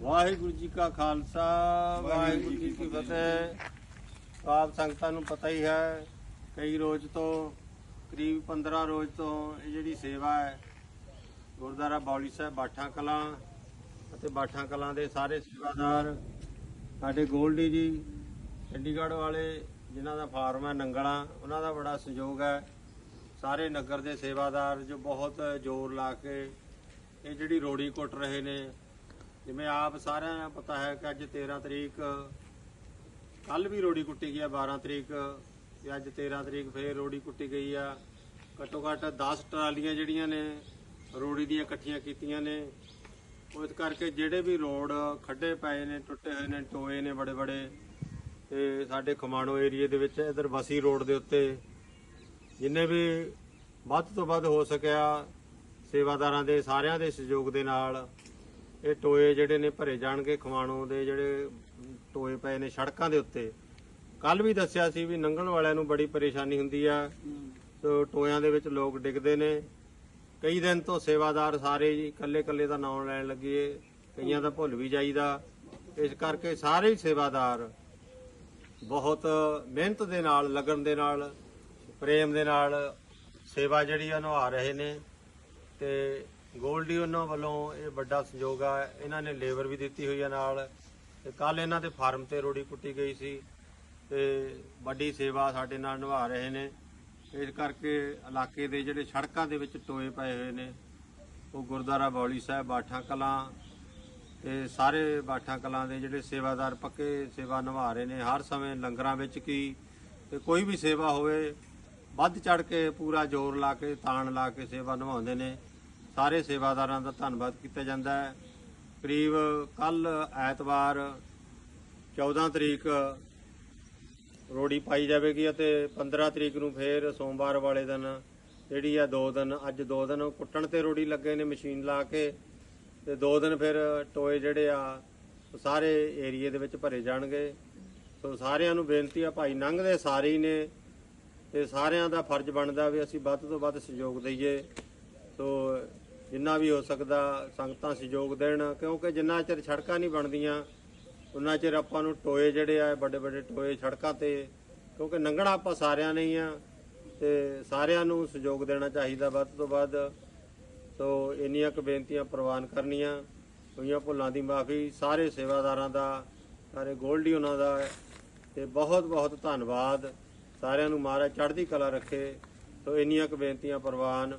ਵਾਹਿਗੁਰੂ ਜੀ ਕਾ ਖਾਲਸਾ ਵਾਹਿਗੁਰੂ ਜੀ ਕੀ ਫਤਿਹ। ਆਪ ਸੰਗਤਾਂ ਨੂੰ ਪਤਾ ਹੀ ਹੈ ਕਈ ਰੋਜ਼ ਤੋਂ ਕਰੀਬ 15 ਰੋਜ਼ ਤੋਂ ਇਹ ਜਿਹੜੀ ਸੇਵਾ ਹੈ ਗੁਰਦੁਆਰਾ ਬੌਲੀ ਸਾਹਿਬ ਬਾਠਾ ਕਲਾਂ ਅਤੇ ਬਾਠਾ ਕਲਾਂ ਦੇ ਸਾਰੇ ਸੇਵਾਦਾਰ ਸਾਡੇ ਗੋਲਡੀ ਜੀ ਚੰਡੀਗੜ੍ਹ ਵਾਲੇ ਜਿਨ੍ਹਾਂ ਦਾ ਫਾਰਮ ਹੈ ਨੰਗਲਾ ਉਹਨਾਂ ਦਾ ਬੜਾ ਸਹਿਯੋਗ ਹੈ। ਸਾਰੇ ਨਗਰ ਦੇ ਸੇਵਾਦਾਰ ਜੋ ਬਹੁਤ ਜ਼ੋਰ ਲਾ ਕੇ ਇਹ ਜਿਹੜੀ ਰੋੜੀ ਕੁੱਟ ਰਹੇ ਨੇ ਜਿਵੇਂ ਆਪ ਸਾਰਿਆਂ ਨੂੰ ਪਤਾ ਹੈ ਕਿ ਅੱਜ 13 ਤਰੀਕ ਕੱਲ ਵੀ ਰੋੜੀ ਕੁੱਟੀ ਗਈ ਆ 12 ਤਰੀਕ ਤੇ ਅੱਜ 13 ਤਰੀਕ ਫੇਰ ਰੋੜੀ ਕੁੱਟੀ ਗਈ ਆ। ਘੱਟੋ ਘੱਟ 10 ਟਰਾਲੀਆਂ ਜਿਹੜੀਆਂ ਨੇ, ਰੋੜੀ ਦੀਆਂ ਇਕੱਠੀਆਂ ਕੀਤੀਆਂ ਨੇ। ਉਸ ਕਰਕੇ ਜਿਹੜੇ ਵੀ ਰੋਡ ਖੱਡੇ ਪਏ ਨੇ, ਟੁੱਟੇ ਹੋਏ ਨੇ, ਟੋਏ ਨੇ ਬੜੇ ਬੜੇ, ਤੇ ਸਾਡੇ ਖਮਾਣੋ ਏਰੀਏ ਦੇ ਵਿੱਚ ਇਧਰ ਬਸੀ ਰੋਡ ਦੇ ਉੱਤੇ ਜਿੰਨੇ ਵੀ ਵੱਧ ਤੋਂ ਵੱਧ ਹੋ ਸਕਿਆ ਸੇਵਾਦਾਰਾਂ ਦੇ, ਸਾਰਿਆਂ ਦੇ ਸਹਿਯੋਗ ਦੇ ਨਾਲ ਇਹ ਟੋਏ ਜਿਹੜੇ ਨੇ ਭਰੇ ਜਾਣਗੇ ਖਮਾਣੋ ਦੇ, ਜਿਹੜੇ ਟੋਏ ਪਏ ਨੇ ਸੜਕਾਂ ਦੇ ਉੱਤੇ। ਕੱਲ ਵੀ ਦੱਸਿਆ ਸੀ ਵੀ ਲੰਘਣ ਵਾਲਿਆਂ ਨੂੰ ਬੜੀ ਪਰੇਸ਼ਾਨੀ ਹੁੰਦੀ ਆ। ਤੇ ਟੋਇਆਂ ਦੇ ਵਿੱਚ ਲੋਕ ਡਿੱਗਦੇ ਨੇ। ਕਈ ਦਿਨ ਤੋਂ ਸੇਵਾਦਾਰ ਸਾਰੇ ਜੀ ਇਕੱਲੇ ਇਕੱਲੇ ਦਾ ਨਾਮ ਲੈਣ ਲੱਗੇ। ਕਈਆਂ ਦਾ ਭੁੱਲ ਵੀ ਜਾਈਦਾ। ਇਸ ਕਰਕੇ ਸਾਰੇ ਹੀ ਸੇਵਾਦਾਰ ਬਹੁਤ ਮਿਹਨਤ ਦੇ ਨਾਲ, ਲਗਨ ਦੇ ਨਾਲ, ਪ੍ਰੇਮ ਦੇ ਨਾਲ ਸੇਵਾ ਜਿਹੜੀ ਆ, ਨਿਭਾ ਰਹੇ ਨੇ। ਤੇ ਗੋਲਡੀ ਉਹਨਾਂ ਵੱਲੋਂ ਇਹ ਵੱਡਾ ਸੰਯੋਗ ਆ। ਇਹਨਾਂ ਨੇ ਲੇਬਰ ਵੀ ਦਿੱਤੀ ਹੋਈ ਆ ਨਾਲ। ਤੇ ਕੱਲ ਇਹਨਾਂ ਦੇ ਫਾਰਮ ਤੇ ਰੋੜੀ ਕੁੱਟੀ ਗਈ ਸੀ। ਤੇ ਵੱਡੀ ਸੇਵਾ ਸਾਡੇ ਨਾਲ ਨਿਭਾ ਰਹੇ ਨੇ। ਇਸ ਕਰਕੇ ਇਲਾਕੇ ਦੇ ਜਿਹੜੇ ਸੜਕਾਂ ਦੇ ਵਿੱਚ ਟੋਏ ਪਏ ਹੋਏ ਨੇ, ਉਹ ਗੁਰਦੁਆਰਾ ਬੌਲੀ ਸਾਹਿਬ, ਬਾਠਾ ਕਲਾਂ ਤੇ ਸਾਰੇ ਬਾਠਾ ਕਲਾਂ ਦੇ ਜਿਹੜੇ ਸੇਵਾਦਾਰ ਪੱਕੇ ਸੇਵਾ ਨਿਭਾ ਰਹੇ ਨੇ। ਹਰ ਸਮੇਂ ਲੰਗਰਾਂ ਵਿੱਚ ਕੀ ਤੇ ਕੋਈ ਵੀ ਸੇਵਾ ਹੋਵੇ, ਵੱਧ ਚੜ ਕੇ ਪੂਰਾ ਜ਼ੋਰ ਲਾ ਕੇ, ਤਾਣ ਲਾ ਕੇ ਸੇਵਾ ਨਿਭਾਉਂਦੇ ਨੇ। ਸਾਰੇ ਸੇਵਾਦਾਰਾਂ ਦਾ ਧੰਨਵਾਦ ਕੀਤਾ ਜਾਂਦਾ ਹੈ। ਕਰੀਬ ਕੱਲ ਐਤਵਾਰ 14 ਤਰੀਕ ਰੋੜੀ ਪਾਈ ਜਾਵੇਗੀ ਅਤੇ 15 ਤਰੀਕ ਨੂੰ ਫੇਰ ਸੋਮਵਾਰ ਵਾਲੇ ਦਿਨ ਜਿਹੜੀ ਆ ਦੋ ਦਿਨ, ਅੱਜ ਦੋ ਦਿਨ ਕੁੱਟਣ ਤੇ ਰੋੜੀ ਲੱਗੇ ਨੇ ਮਸ਼ੀਨ ਲਾ ਕੇ ਤੇ ਦੋ ਦਿਨ ਫਿਰ ਟੋਏ ਜਿਹੜੇ ਆ ਉਹ ਸਾਰੇ ਏਰੀਏ ਦੇ ਵਿੱਚ ਭਰੇ ਜਾਣਗੇ। ਸੋ ਸਾਰਿਆਂ ਨੂੰ ਬੇਨਤੀ ਆ, ਭਾਈ ਲੰਘਦੇ ਸਾਰੇ ਹੀ ਨੇ ਤੇ ਸਾਰਿਆਂ ਦਾ ਫਰਜ਼ ਬਣਦਾ ਵੀ ਅਸੀਂ ਵੱਧ ਤੋਂ ਵੱਧ ਸਹਿਯੋਗ ਦਈਏ। ਸੋ ਜਿੰਨਾ ਵੀ ਹੋ ਸਕਦਾ ਸੰਗਤਾਂ ਸਹਿਯੋਗ ਦੇਣ, ਕਿਉਂਕਿ ਜਿੰਨਾ ਚਿਰ ਸੜਕਾਂ ਨਹੀਂ ਬਣਦੀਆਂ ਉਹਨਾਂ ਚਿਰ ਆਪਾਂ ਨੂੰ ਟੋਏ ਜਿਹੜੇ ਆ ਵੱਡੇ ਵੱਡੇ ਟੋਏ ਸੜਕਾਂ ਤੇ, ਕਿਉਂਕਿ ਲੰਘਣਾ ਆਪਾਂ ਸਾਰਿਆਂ ਨੇ ਹੀ ਆ, ਤੇ ਸਾਰਿਆਂ ਨੂੰ ਸਹਿਯੋਗ ਦੇਣਾ ਚਾਹੀਦਾ ਵੱਧ ਤੋਂ ਵੱਧ। ਸੋ ਇੰਨੀਆਂ ਕੁ ਬੇਨਤੀਆਂ ਪ੍ਰਵਾਨ ਕਰਨੀਆਂ ਹੋਈਆਂ ਭੁੱਲਾਂ ਦੀ ਮਾਫੀ, ਸਾਰੇ ਸੇਵਾਦਾਰਾਂ ਦਾ, ਸਾਰੇ ਗੋਲਡੀ ਉਹਨਾਂ ਦਾ, ਤੇ ਬਹੁਤ ਬਹੁਤ ਧੰਨਵਾਦ। ਸਾਰਿਆਂ ਨੂੰ ਮਹਾਰਾਜ ਚੜ੍ਹਦੀ ਕਲਾ ਰੱਖੇ। ਸੋ ਇੰਨੀਆਂ ਕੁ ਬੇਨਤੀਆਂ ਪ੍ਰਵਾਨ